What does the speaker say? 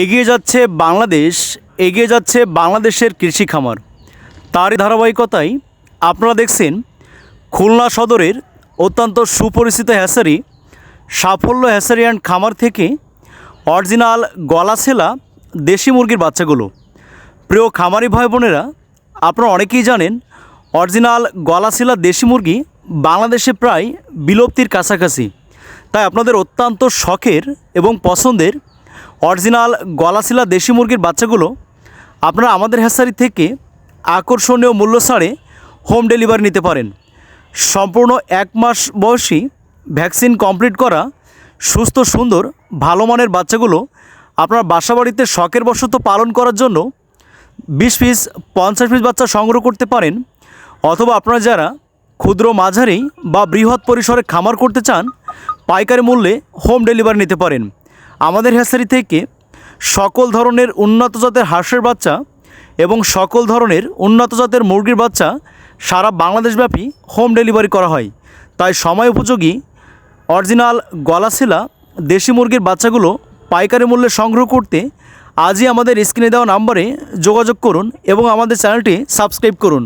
এগিয়ে যাচ্ছে বাংলাদেশ, এগিয়ে যাচ্ছে বাংলাদেশের কৃষি খামার। তারই ধারাবাহিকতায় আপনারা দেখছেন, খুলনা সদরের অত্যন্ত সুপরিচিত হ্যাসারি, সাফল্য হ্যাসারি অ্যান্ড খামার থেকে অরিজিনাল গলাছেলা দেশি মুরগির বাচ্চাগুলো। প্রিয় খামারি ভাই বোনেরা, আপনারা অনেকেই জানেন, অরিজিনাল গলাশিলা দেশি মুরগি বাংলাদেশে প্রায় বিলুপ্তির কাছাকাছি। তাই আপনাদের অত্যন্ত শখের এবং পছন্দের অরিজিনাল গলাশিলা দেশি মুরগির বাচ্চাগুলো আপনারা আমাদের হ্যাসারি থেকে আকর্ষণীয় মূল্য ছাড়ে হোম ডেলিভারি নিতে পারেন। সম্পূর্ণ এক মাস বয়সী ভ্যাকসিন কমপ্লিট করা সুস্থ, সুন্দর, ভালো মানের বাচ্চাগুলো আপনার বাসাবাড়িতে শখের বশত পালন করার জন্য বিশ পিস, পঞ্চাশ পিস বাচ্চা সংগ্রহ করতে পারেন। অথবা আপনারা যারা ক্ষুদ্র মাঝারি বা বৃহৎ পরিসরে খামার করতে চান, পাইকারি মূল্যে হোম ডেলিভারি নিতে পারেন। আমাদের হ্যাসারি থেকে সকল ধরনের উন্নত জাতের হাঁসের বাচ্চা এবং সকল ধরনের উন্নত জাতের মুরগির বাচ্চা সারা বাংলাদেশব্যাপী হোম ডেলিভারি করা হয়। তাই সময় উপযোগী অরিজিনাল গলাশিলা দেশি মুরগির বাচ্চাগুলো পাইকারি মূল্যে সংগ্রহ করতে আজই আমাদের স্ক্রিনে দেওয়া নাম্বারে যোগাযোগ করুন এবং আমাদের চ্যানেলটি সাবস্ক্রাইব করুন।